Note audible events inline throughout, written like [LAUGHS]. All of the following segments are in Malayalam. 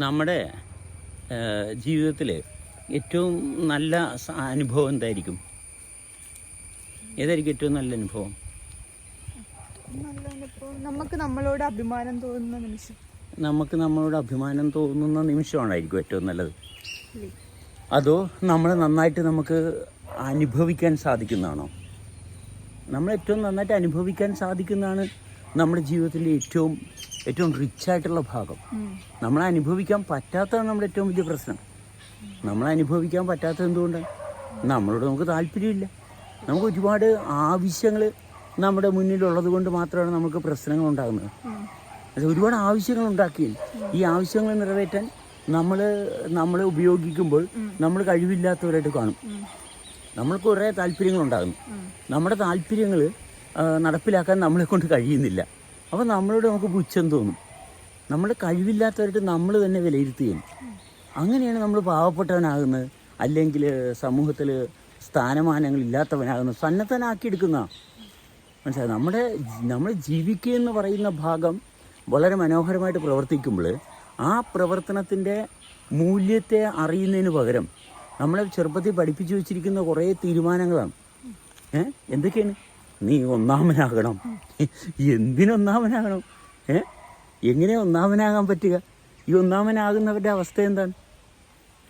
നമ്മുടെ ജീവിതത്തിൽ ഏറ്റവും നല്ല അനുഭവം എന്തായിരിക്കും? ഏതായിരിക്കും ഏറ്റവും നല്ല അനുഭവം? നല്ലതിനിപ്പോ നമുക്ക് നമ്മളോട് അഭിമാനം തോന്നുന്ന നിമിഷം. നമുക്ക് നമ്മളോട് അഭിമാനം തോന്നുന്ന നിമിഷമാണായിരിക്കും ഏറ്റവും നല്ലത്? അതോ നമ്മൾ നന്നായിട്ട് നമുക്ക് അനുഭവിക്കാൻ സാധിക്കുന്നതാണോ? നമ്മൾ ഏറ്റവും നന്നായിട്ട് അനുഭവിക്കാൻ സാധിക്കുന്നതാണ് നമ്മുടെ ജീവിതത്തിന്റെ ഏറ്റവും ഏറ്റവും റിച്ച് ആയിട്ടുള്ള ഭാഗം. നമ്മളെ നമ്മൾ അനുഭവിക്കാൻ പറ്റാത്തതാണ് നമ്മുടെ ഏറ്റവും വലിയ പ്രശ്നം. നമ്മൾ അനുഭവിക്കാൻ പറ്റാത്തത് എന്തുകൊണ്ടാണ് നമ്മളോട് നമുക്ക് താല്പര്യമില്ല. നമുക്ക് ഒരുപാട് ആവശ്യങ്ങൾ നമ്മുടെ മുന്നിലുള്ളത് കൊണ്ട് മാത്രമാണ് നമുക്ക് പ്രശ്നങ്ങൾ ഉണ്ടാകുന്നത്. അത് ഒരുപാട് ആവശ്യങ്ങൾ ഉണ്ടാക്കി ഈ ആവശ്യങ്ങൾ നിറവേറ്റാൻ നമ്മൾ നമ്മൾ ഉപയോഗിക്കുമ്പോൾ നമ്മൾ കഴിവില്ലാത്തവരായിട്ട് കാണും. നമ്മൾ നമ്മൾക്ക് കുറേ താല്പര്യങ്ങളുണ്ടാകുന്നു. നമ്മുടെ താല്പര്യങ്ങൾ നടപ്പിലാക്കാൻ നമ്മളെ കൊണ്ട് കഴിയുന്നില്ല. അപ്പോൾ നമ്മളോട് നമുക്ക് പുച്ഛം തോന്നും. നമ്മുടെ കഴിവില്ലാത്തവരായിട്ട് നമ്മൾ തന്നെ വിലയിരുത്തുകയും അങ്ങനെയാണ് നമ്മൾ പാവപ്പെട്ടവനാകുന്നത്. അല്ലെങ്കിൽ സമൂഹത്തിൽ സ്ഥാനമാനങ്ങൾ ഇല്ലാത്തവനാകുന്നത്. സന്നദ്ധനാക്കിയെടുക്കുന്ന മനസ്സിലായി? നമ്മുടെ നമ്മൾ ജീവിക്കുക എന്ന് പറയുന്ന ഭാഗം വളരെ മനോഹരമായിട്ട് പ്രവർത്തിക്കുമ്പോൾ ആ പ്രവർത്തനത്തിന്റെ മൂല്യത്തെ അറിയുന്നതിന് പകരം നമ്മളെ ചെറുപ്പത്തിൽ പഠിപ്പിച്ചു വെച്ചിരിക്കുന്ന കുറേ തീരുമാനങ്ങളാണ്. ഏഹ് എന്തൊക്കെയാണ്? നീ ഒന്നാമനാകണം. എന്തിനൊന്നാമനാകണം? ഏ? എങ്ങനെ ഒന്നാമനാകാൻ പറ്റുക? ഈ ഒന്നാമനാകുന്നവരുടെ അവസ്ഥ എന്താണ്?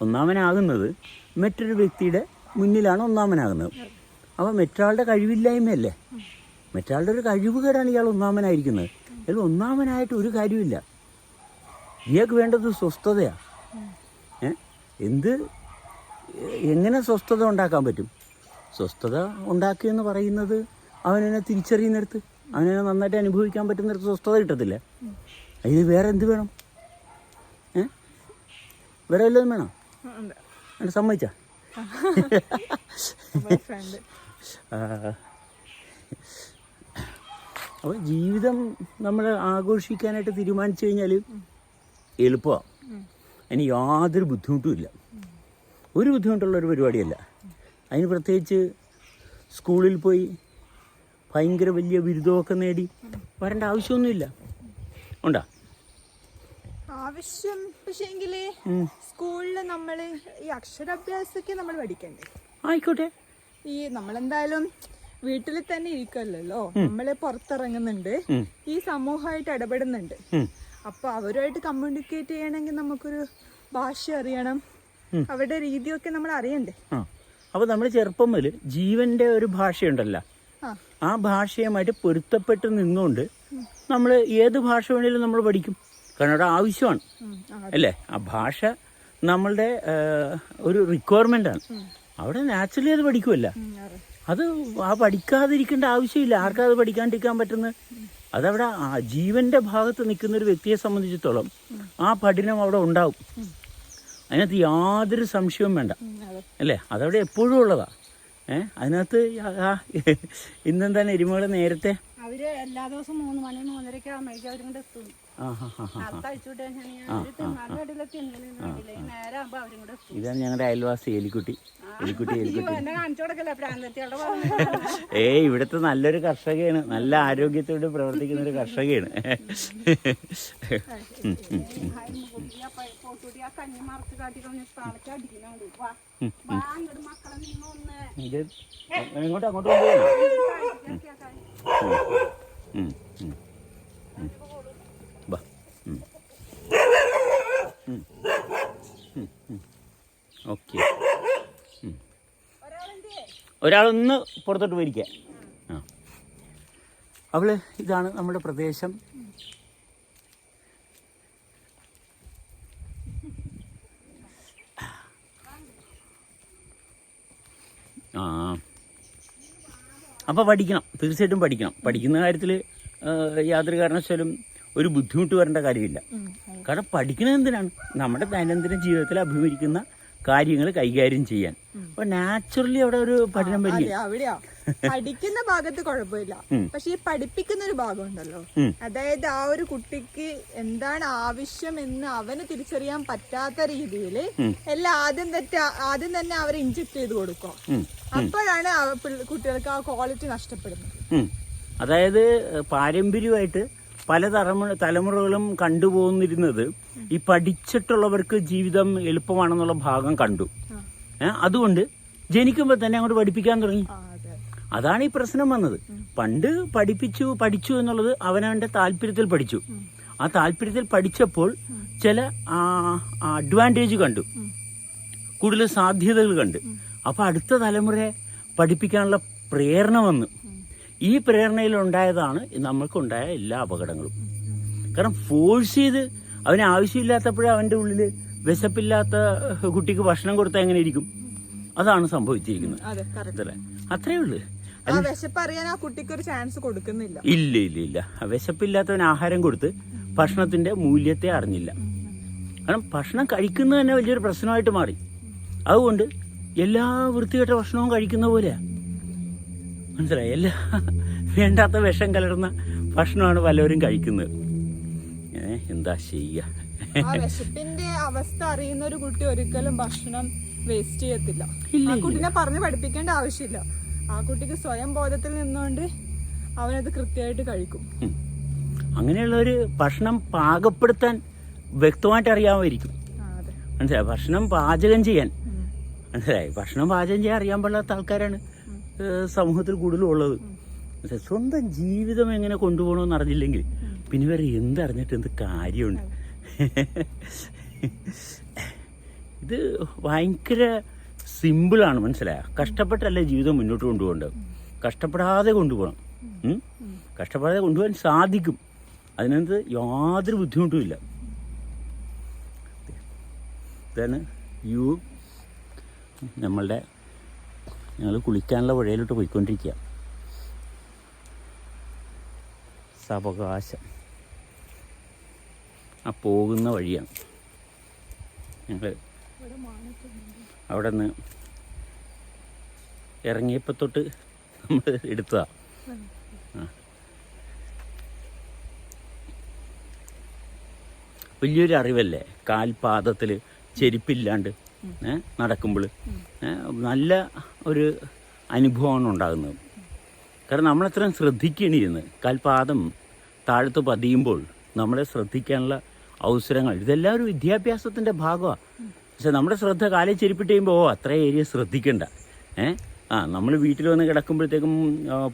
ഒന്നാമനാകുന്നത് മറ്റൊരു വ്യക്തിയുടെ മുന്നിലാണ് ഒന്നാമനാകുന്നത്. അപ്പോൾ മറ്റൊരാളുടെ കഴിവില്ലായ്മയല്ലേ? മറ്റൊരാളുടെ ഒരു കഴിവുകേടാണ് ഇയാൾ ഒന്നാമനായിരിക്കുന്നത്. അയാൾ ഒന്നാമനായിട്ട് ഒരു കാര്യമില്ല ഇയാൾക്ക് വേണ്ടത് സ്വസ്ഥതയാണ് ഏ? എന്ത്? എങ്ങനെ സ്വസ്ഥത ഉണ്ടാക്കാൻ പറ്റും? സ്വസ്ഥത ഉണ്ടാക്കിയെന്ന് പറയുന്നത് അവനെന്നെ തിരിച്ചറിയുന്നിടത്ത് അവനെ നന്നായിട്ട് അനുഭവിക്കാൻ പറ്റുന്നിടത്ത് സ്വസ്ഥത കിട്ടത്തില്ല. അതിന് വേറെ എന്ത് വേണം? ഏ? വേറെ വല്ലതും വേണം. എന്നെ സമ്മതിച്ച? അപ്പൊ ജീവിതം നമ്മൾ ആഘോഷിക്കാനായിട്ട് തീരുമാനിച്ചു കഴിഞ്ഞാൽ എളുപ്പമാണ് അതിന് യാതൊരു ബുദ്ധിമുട്ടും ഇല്ല. ഒരു ബുദ്ധിമുട്ടുള്ള ഒരു പരിപാടിയല്ല. അതിന് പ്രത്യേകിച്ച് സ്കൂളിൽ പോയി ഭയങ്കര വലിയ ബിരുദമൊക്കെ നേടി. വരേണ്ട ആവശ്യമൊന്നുമില്ല. ഉണ്ടോ? ആവശ്യം പക്ഷേ ഉം. സ്കൂളിൽ നമ്മൾ ഈ അക്ഷരാഭ്യാസമൊക്കെ നമ്മൾ പഠിക്കണ്ടേ? ആയിക്കോട്ടെ. ഈ നമ്മളെന്തായാലും വീട്ടിൽ തന്നെ ഇരിക്കല്ലോ നമ്മൾ പുറത്തിറങ്ങുന്നുണ്ട്. ഈ സമൂഹമായിട്ട് ഇടപെടുന്നുണ്ട്. അപ്പൊ അവരുമായിട്ട് കമ്മ്യൂണിക്കേറ്റ് ചെയ്യണമെങ്കിൽ നമുക്കൊരു ഭാഷ അറിയണം. അവരുടെ രീതിയൊക്കെ നമ്മൾ അറിയണ്ടേ? അപ്പൊ നമ്മൾ ചെറുപ്പം മുതൽ ജീവന്റെ ഒരു ഭാഷയുണ്ടല്ലോ. ആ. ഭാഷയുമായിട്ട് പൊരുത്തപ്പെട്ട് നിന്നുകൊണ്ട് നമ്മൾ ഏത് ഭാഷ വേണേലും നമ്മൾ പഠിക്കും. കാരണം അവിടെ ആവശ്യമാണ്. അല്ലേ? ആ ഭാഷ നമ്മളുടെ ഒരു ആണ്. അവിടെ നാച്ചുറലി അത് പഠിക്കുമല്ല അത്. ആ പഠിക്കാതിരിക്കേണ്ട ആവശ്യമില്ല. ആർക്കും അത് പഠിക്കാണ്ടിരിക്കാൻ പറ്റുന്ന അതവിടെ ആ ജീവന്റെ ഭാഗത്ത് നിൽക്കുന്ന ഒരു വ്യക്തിയെ സംബന്ധിച്ചിടത്തോളം ആ പഠനം അവിടെ ഉണ്ടാവും. അതിനകത്ത് യാതൊരു സംശയവും വേണ്ട. അല്ലേ? അതവിടെ എപ്പോഴും ഉള്ളതാ. ഏ അതിനകത്ത് ഇന്നെന്താണ് എരുമകൾ നേരത്തെ? അവർ എല്ലാ ദിവസവും മൂന്ന് മണി മൂന്നരക്ക് ആകുമ്പോഴേക്കും അവരും കൂടെ എത്തും. ഇതാണ് ഞങ്ങളുടെ അയൽവാസി എലിക്കുട്ടി. എലിക്കുട്ടി എലിക്കുട്ടി. ഏ ഇവിടുത്തെ നല്ലൊരു കർഷകയാണ്. നല്ല ആരോഗ്യത്തോട് പ്രവർത്തിക്കുന്ന ഒരു കർഷകയാണ്. ഇത് അങ്ങോട്ട് അങ്ങോട്ട് ഉം. ഒരാളൊന്ന് പുറത്തോട്ട് ആ. അവൾ ഇതാണ് നമ്മുടെ പ്രദേശം ആ അപ്പോൾ പഠിക്കണം. തീർച്ചയായിട്ടും പഠിക്കണം. പഠിക്കുന്ന കാര്യത്തിൽ യാതൊരു കാരണവശാലും ഒരു ബുദ്ധിമുട്ട് വരേണ്ട കാര്യമില്ല. കാരണം പഠിക്കുന്നത് എന്തിനാണ്? നമ്മുടെ ദൈനംദിന ജീവിതത്തിൽ അഭിമുഖിക്കുന്ന കാര്യങ്ങൾ കൈകാര്യം ചെയ്യാൻ. അപ്പൊ നാച്ചുറലി അവിടെ ഒരു പഠനം അവിടെയാ? പഠിക്കുന്ന ഭാഗത്ത് കുഴപ്പമില്ല. [LAUGHS] പക്ഷെ ഈ പഠിപ്പിക്കുന്ന ഒരു ഭാഗം ഉണ്ടല്ലോ അതായത് ആ ഒരു കുട്ടിക്ക് എന്താണ് ആവശ്യം എന്ന് അവന് തിരിച്ചറിയാൻ പറ്റാത്ത രീതിയിൽ എല്ലാം ആദ്യം തെറ്റ ആദ്യം തന്നെ അവരെ ഇഞ്ചക്ട് ചെയ്ത് കൊടുക്കും. അപ്പോഴാണ് കുട്ടികൾക്ക് ആ ക്വാളിറ്റി നഷ്ടപ്പെടുന്നത്. അതായത് പാരമ്പര്യമായിട്ട് പല തലമുറ തലമുറകളും കണ്ടുപോകുന്നിരുന്നത് ഈ പഠിച്ചിട്ടുള്ളവർക്ക് ജീവിതം എളുപ്പമാണെന്നുള്ള ഭാഗം കണ്ടു. അതുകൊണ്ട് ജനിക്കുമ്പോൾ തന്നെ അങ്ങോട്ട് പഠിപ്പിക്കാൻ തുടങ്ങി. അതാണ് ഈ പ്രശ്നം വന്നത്. പണ്ട് പഠിപ്പിച്ചു പഠിച്ചു എന്നുള്ളത് അവനവന്റെ താല്പര്യത്തിൽ പഠിച്ചു. ആ താല്പര്യത്തിൽ പഠിച്ചപ്പോൾ ചില അഡ്വാന്റേജ് കണ്ടു. കൂടുതൽ സാധ്യതകൾ കണ്ട്. അപ്പൊ അടുത്ത തലമുറയെ പഠിപ്പിക്കാനുള്ള പ്രേരണ വന്നു. ഈ പ്രേരണയിലുണ്ടായതാണ് നമ്മൾക്കുണ്ടായ എല്ലാ അപകടങ്ങളും. കാരണം ഫോഴ്സ് ചെയ്ത് അവന് ആവശ്യമില്ലാത്തപ്പോഴേ അവന്റെ ഉള്ളിൽ വിശപ്പില്ലാത്ത കുട്ടിക്ക് ഭക്ഷണം കൊടുത്താൽ എങ്ങനെ ഇരിക്കും? അതാണ് സംഭവിച്ചിരിക്കുന്നത്. അല്ലേ? അത്രേ ഉള്ളൂ. ചാൻസ് കൊടുക്കുന്നില്ല. ഇല്ല ഇല്ല ഇല്ല. വിശപ്പില്ലാത്തവൻ ആഹാരം കൊടുത്ത് ഭക്ഷണത്തിന്റെ മൂല്യത്തെ അറിഞ്ഞില്ല. കാരണം ഭക്ഷണം കഴിക്കുന്നത് തന്നെ വലിയൊരു പ്രശ്നമായിട്ട് മാറി. അതുകൊണ്ട് എല്ലാ വൃത്തികെട്ട ഭക്ഷണവും കഴിക്കുന്ന പോലെയാ. മനസ്സിലായി എല്ലാ വേണ്ടാത്ത വിഷം കലർന്ന ഭക്ഷണമാണ് പലരും കഴിക്കുന്നത്. ഏ, എന്താ ചെയ്യുക വിശപ്പിന്റെ അവസ്ഥ അറിയുന്ന ഒരു കുട്ടി ഒരിക്കലും ഭക്ഷണം വേസ്റ്റ് ചെയ്യത്തില്ല. ആ കുട്ടിനെ പറഞ്ഞു പഠിപ്പിക്കേണ്ട ആവശ്യമില്ല. ആ കുട്ടിക്ക് സ്വയം ബോധത്തിൽ നിന്നുകൊണ്ട് അവനത് കൃത്യമായിട്ട് കഴിക്കും. അങ്ങനെയുള്ള ഒരു ഭക്ഷണം പാകപ്പെടുത്താൻ വ്യക്തമായിട്ട് അറിയാമായിരിക്കും. മനസ്സിലായി? ഭക്ഷണം പാചകം ചെയ്യാൻ. മനസ്സിലായി? ഭക്ഷണം പാചകം ചെയ്യാൻ അറിയാൻ പാടില്ലാത്ത ആൾക്കാരാണ്. സമൂഹത്തിൽ കൂടുതലും ഉള്ളത്. പക്ഷെ സ്വന്തം ജീവിതം എങ്ങനെ കൊണ്ടുപോകണമെന്ന് അറിഞ്ഞില്ലെങ്കിൽ പിന്നെ വേറെ എന്തറിഞ്ഞിട്ട് എന്ത് കാര്യമുണ്ട്? ഇത് ഭയങ്കര സിമ്പിളാണ് മനസ്സിലായ? കഷ്ടപ്പെട്ടല്ലേ ജീവിതം മുന്നോട്ട് കൊണ്ടുപോകേണ്ടത്? കഷ്ടപ്പെടാതെ കൊണ്ടുപോകണം. കഷ്ടപ്പെടാതെ കൊണ്ടുപോകാൻ സാധിക്കും. അതിനകത്ത് യാതൊരു ബുദ്ധിമുട്ടുമില്ല ഇതാണ് യു. നമ്മളുടെ ഞങ്ങൾ കുളിക്കാനുള്ള പുഴയിലോട്ട് പോയിക്കൊണ്ടിരിക്കുക സവകാശം. ആ പോകുന്ന വഴിയാണ്. ഞങ്ങൾ അവിടെ നിന്ന് ഇറങ്ങിയപ്പോൾ തൊട്ട് നമ്മൾ എടുത്തതാ. വലിയൊരു അറിവല്ലേ? കാൽപാദത്തിൽ ചെരുപ്പില്ലാണ്ട് നടക്കുമ്പോൾ. നല്ല ഒരു അനുഭവമാണ് ഉണ്ടാകുന്നത്. കാരണം നമ്മളത്രയും ശ്രദ്ധിക്കണിരുന്ന് കാൽപാദം താഴത്ത് പതിയുമ്പോൾ നമ്മളെ ശ്രദ്ധിക്കാനുള്ള അവസരങ്ങൾ ഇതെല്ലാം ഒരു വിദ്യാഭ്യാസത്തിന്റെ ഭാഗമാണ് പക്ഷെ നമ്മുടെ ശ്രദ്ധ കാലിൽ ചെരുപ്പിട്ട് കഴിയുമ്പോൾ ഓ അത്ര ഏരിയ ശ്രദ്ധിക്കണ്ട. ഏ ആ നമ്മൾ വീട്ടിൽ വന്ന് കിടക്കുമ്പോഴത്തേക്കും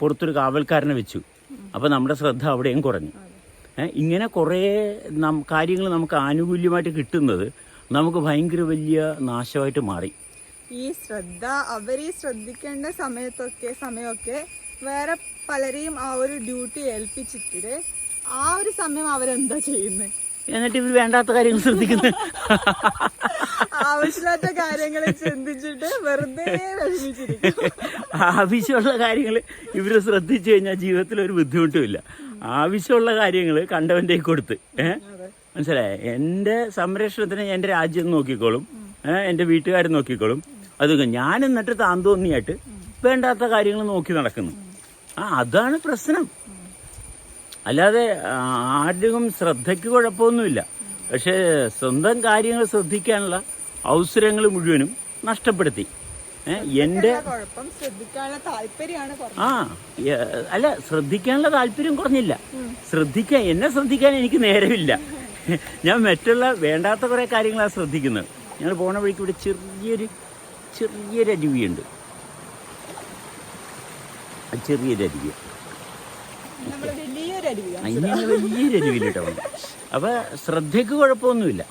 പുറത്തൊരു കാവൽക്കാരനെ വെച്ചു. അപ്പോൾ നമ്മുടെ ശ്രദ്ധ അവിടെയും കുറഞ്ഞു. ഇങ്ങനെ കുറേ നം കാര്യങ്ങൾ നമുക്ക് ആനുകൂല്യമായിട്ട് കിട്ടുന്നത് നമുക്ക് ഭയങ്കര വലിയ നാശമായിട്ട് മാറി. ഈ ശ്രദ്ധ അവർ ഈ ശ്രദ്ധിക്കേണ്ട സമയത്തൊക്കെ സമയമൊക്കെ വേറെ പലരെയും ആ ഒരു ഡ്യൂട്ടി ഏൽപ്പിച്ചിട്ട് ആ ഒരു സമയം അവരെന്താ ചെയ്യുന്നത് എന്നിട്ട് ഇവർ വേണ്ടാത്ത കാര്യങ്ങൾ ശ്രദ്ധിക്കുന്നു? [LAUGHS] ആവശ്യമില്ലാത്ത കാര്യങ്ങൾ ചിന്തിച്ചിട്ട് വെറുതെ ആവശ്യമുള്ള കാര്യങ്ങൾ ഇവർ ശ്രദ്ധിച്ചു കഴിഞ്ഞാൽ ജീവിതത്തിൽ ഒരു ബുദ്ധിമുട്ടുമില്ല ആവശ്യമുള്ള കാര്യങ്ങൾ കണ്ടവന്റെ കൊടുത്ത് ഏഹ്? മനസ്സിലായേ? എന്റെ സംരക്ഷണത്തിന് എന്റെ രാജ്യം നോക്കിക്കോളും. എന്റെ എന്റെ വീട്ടുകാർ നോക്കിക്കോളും. അതൊക്കെ ഞാൻ എന്നിട്ട് താൻ തോന്നിയായിട്ട് വേണ്ടാത്ത കാര്യങ്ങൾ നോക്കി നടക്കുന്നു. ആ അതാണ് പ്രശ്നം. അല്ലാതെ ആരുടെയും ശ്രദ്ധയ്ക്ക് കുഴപ്പമൊന്നുമില്ല. പക്ഷേ സ്വന്തം കാര്യങ്ങൾ ശ്രദ്ധിക്കാനുള്ള അവസരങ്ങൾ മുഴുവനും നഷ്ടപ്പെടുത്തി. എന്റെ എന്റെ ആ അല്ല ശ്രദ്ധിക്കാനുള്ള താല്പര്യം കുറഞ്ഞില്ല. ശ്രദ്ധിക്കാൻ എന്നെ ശ്രദ്ധിക്കാൻ എനിക്ക് നേരമില്ല. ഞാൻ മറ്റുള്ള വേണ്ടാത്ത കുറേ കാര്യങ്ങളാണ് ശ്രദ്ധിക്കുന്നത്. ഞങ്ങൾ പോണ വഴിക്ക് ഇവിടെ ചെറിയൊരു ചെറിയൊരു അരുവിയുണ്ട്. ചെറിയൊരു അരുവി. നമ്മൾ വലിയൊരു അരുവിയാണ് അങ്ങനെ വലിയൊരു അരുവിയിൽ കേട്ടോ അപ്പൊ ശ്രദ്ധയ്ക്ക് കുഴപ്പമൊന്നുമില്ല.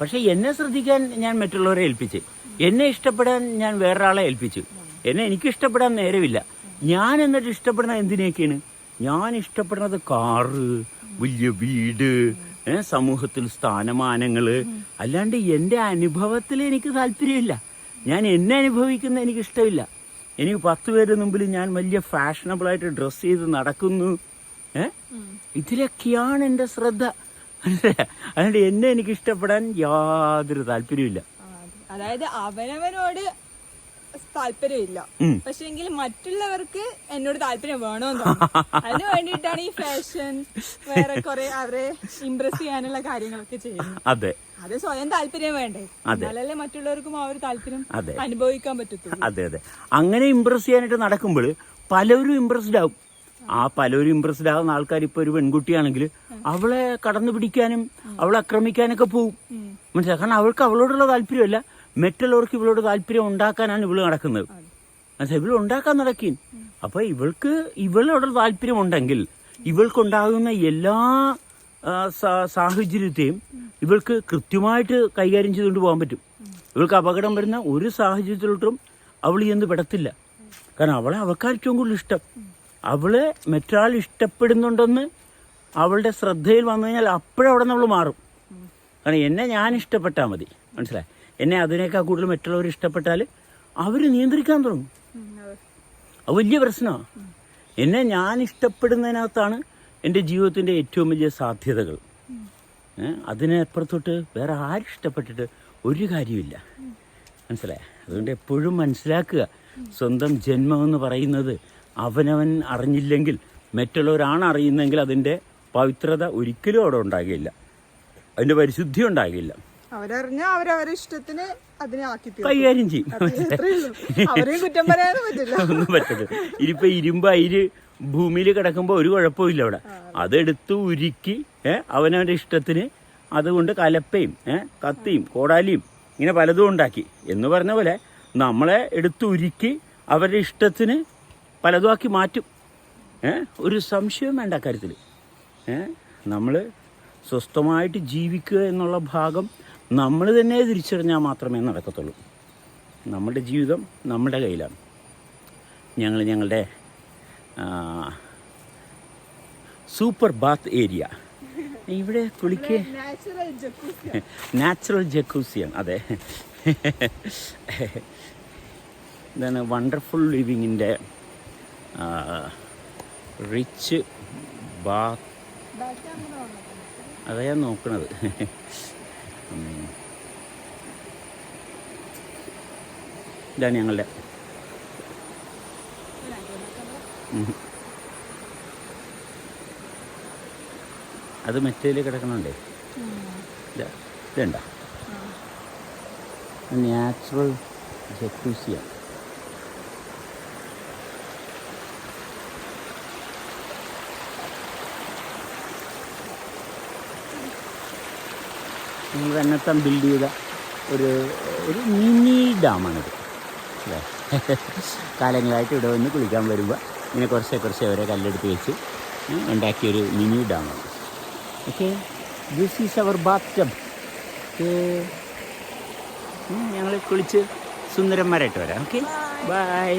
പക്ഷെ എന്നെ ശ്രദ്ധിക്കാൻ ഞാൻ മറ്റുള്ളവരെ ഏൽപ്പിച്ച്. എന്നെ ഇഷ്ടപ്പെടാൻ ഞാൻ വേറൊരാളെ ഏൽപ്പിച്ചു. എന്നെ എനിക്ക് ഇഷ്ടപ്പെടാൻ നേരമില്ല. ഞാൻ എന്നിട്ട് ഇഷ്ടപ്പെടുന്ന എന്തിനൊക്കെയാണ് ഞാൻ ഇഷ്ടപ്പെടുന്നത് കാറ് വലിയ വീട് സമൂഹത്തിൽ സ്ഥാനമാനങ്ങൾ. അല്ലാണ്ട് എന്റെ അനുഭവത്തിൽ എനിക്ക് താല്പര്യമില്ല. ഞാൻ എന്നെ അനുഭവിക്കുന്ന എനിക്ക് ഇഷ്ടമില്ല എനിക്ക് പത്ത് പേര് മുമ്പിൽ ഞാൻ വലിയ ഫാഷനബിളായിട്ട് ഡ്രസ്സ് ചെയ്ത് നടക്കുന്നു. ഇതിലൊക്കെയാണ് എന്റെ ശ്രദ്ധ. അതുകൊണ്ട് എന്നെ എനിക്ക് ഇഷ്ടപ്പെടാൻ യാതൊരു താല്പര്യമില്ല അതായത് അവനവനോട് താല്പര്യമില്ല. പക്ഷെങ്കിൽ പക്ഷെ മറ്റുള്ളവർക്ക് എന്നോട് താല്പര്യം വേണമെന്ന് അതിന് വേണ്ടിയിട്ടാണ് ഈ ഫാഷൻ വേറെ കുറെ അവരെ ഇംപ്രസ് ചെയ്യാനുള്ള കാര്യങ്ങളൊക്കെ ചെയ്യുന്നത്. അതെ. അത് സ്വയം താല്പര്യം വേണ്ടേ. എന്നാലല്ലേ മറ്റുള്ളവർക്കും ആ ഒരു താല്പര്യം അനുഭവിക്കാൻ പറ്റത്തുള്ളൂ. അതെ അതെ. അങ്ങനെ ഇമ്പ്രസ് ചെയ്യാനായിട്ട് നടക്കുമ്പോൾ പലരും ഇംപ്രസ്ഡ് ആവും. ആ, പലരും ഇംപ്രസ്ഡ് ആകുന്ന ആൾക്കാർ ഇപ്പൊ ഒരു പെൺകുട്ടിയാണെങ്കിൽ അവളെ കടന്നു പിടിക്കാനും അവളെ ആക്രമിക്കാനൊക്കെ പോവും. മനസ്സിലായി കാരണം അവൾക്ക് അവളോടുള്ള താല്പര്യമല്ല. മറ്റുള്ളവർക്ക് ഇവളോട് താല്പര്യം ഉണ്ടാക്കാനാണ് ഇവൾ നടക്കുന്നത്. മനസ്സിലായി ഇവൾ ഉണ്ടാക്കാൻ നടക്കും അപ്പൊ ഇവൾക്ക് ഇവളോട് താല്പര്യമുണ്ടെങ്കിൽ ഇവൾക്കുണ്ടാകുന്ന എല്ലാ സാഹചര്യത്തെയും ഇവൾക്ക് കൃത്യമായിട്ട് കൈകാര്യം ചെയ്തുകൊണ്ട് പോകാൻ പറ്റും. ഇവൾക്ക് അപകടം വരുന്ന ഒരു സാഹചര്യത്തിലോട്ടും അവൾ ഇന്ന് പെടത്തില്ല. കാരണം അവളെ അവൾക്ക് ഏറ്റവും കൂടുതൽ ഇഷ്ടം. അവളെ മറ്റൊരാൾ ഇഷ്ടപ്പെടുന്നുണ്ടെന്ന് അവളുടെ ശ്രദ്ധയിൽ വന്നു കഴിഞ്ഞാൽ അപ്പോഴവിടെ നമ്മൾ മാറും. കാരണം എന്നെ ഞാൻ ഇഷ്ടപ്പെട്ടാൽ മതി. മനസ്സിലായി? എന്നെ അതിനേക്കാൾ കൂടുതൽ മറ്റുള്ളവർ ഇഷ്ടപ്പെട്ടാൽ അവർ നിയന്ത്രിക്കാൻ തുടങ്ങും. അത് വലിയ പ്രശ്നമാണ് എന്നെ ഞാൻ ഇഷ്ടപ്പെടുന്നതിനകത്താണ് എന്റെ ജീവിതത്തിന്റെ ഏറ്റവും വലിയ സാധ്യതകൾ? അതിനപ്പുറത്തോട്ട് വേറെ ആരും ഇഷ്ടപ്പെട്ടിട്ട് ഒരു കാര്യമില്ല മനസ്സിലായ? അതുകൊണ്ട് എപ്പോഴും മനസ്സിലാക്കുക. സ്വന്തം ജന്മം എന്ന് പറയുന്നത് അവനവൻ അറിഞ്ഞില്ലെങ്കിൽ മറ്റുള്ളവരാണ് അറിയുന്നെങ്കിൽ അതിന്റെ പവിത്രത ഒരിക്കലും അവിടെ ഉണ്ടാകില്ല. അതിന്റെ പരിശുദ്ധി ഉണ്ടാകില്ല. അവരറിഞ്ഞ അവരവരെ ഇഷ്ടത്തിന് അതിനെ ആക്കി കൈകാര്യം ചെയ്യും. അവരെയും കുറ്റം പറയാനും പറ്റില്ല. ഒന്നും പറ്റില്ല ഇനിയിപ്പോ ഇരുമ്പ് അയിര് ഭൂമിയിൽ കിടക്കുമ്പോൾ ഒരു കുഴപ്പമില്ല അവിടെ. അതെടുത്ത് ഉരുക്കി ഏഹ് അവനവന്റെ ഇഷ്ടത്തിന് അതുകൊണ്ട് കലപ്പയും ഏഹ് കത്തിയും കോടാലിയും ഇങ്ങനെ പലതും ഉണ്ടാക്കി. എന്ന് പറഞ്ഞ പോലെ നമ്മളെ എടുത്ത് ഉരുക്കി അവരുടെ ഇഷ്ടത്തിന് പലതും ആക്കി മാറ്റും. ഏഹ് ഒരു സംശയം വേണ്ട കാര്യത്തിൽ ഏഹ് നമ്മൾ സ്വസ്ഥമായിട്ട് ജീവിക്കുക എന്നുള്ള ഭാഗം നമ്മൾ തന്നെ തിരിച്ചറിഞ്ഞാൽ മാത്രമേ നടക്കത്തുള്ളൂ. നമ്മുടെ ജീവിതം നമ്മുടെ കയ്യിലാണ്. ഞങ്ങൾ ഞങ്ങളുടെ സൂപ്പർ ബാത്ത് ഏരിയ. ഇവിടെ കുളിക്ക് നാച്ചുറൽ ജക്കൂസി നാച്ചുറൽ ജക്കൂസിയാണ് അതെ. ഇതാണ് വണ്ടർഫുൾ ലിവിങ്ങിന്റെ റിച്ച് ബാത്ത് അതാ ഞാൻ നോക്കണത്. ഇതാണ് ഞങ്ങളുടെ. അത് മറ്റേൽ കിടക്കണുണ്ടേ? ഇതേണ്ട നാച്ചുറൽ ജക്കൂസിയാണ് ഈ വെണ്ണത്തം ബിൽഡ് ചെയ്ത ഒരു ഒരു മിനി ഡാമാണിത് അല്ലേ? കാലങ്ങളായിട്ട് ഇവിടെ വന്ന് കുളിക്കാൻ വരുമ്പോൾ ഇങ്ങനെ കുറച്ച് കുറച്ച് അവരെ കല്ലെടുത്ത് വെച്ച് ഉണ്ടാക്കിയൊരു mini ഡാമാണ്. Okay? This is our bath tub ഞങ്ങൾ കുളിച്ച് സുന്ദരന്മാരായിട്ട് വരാം. ഓക്കെ? ബൈ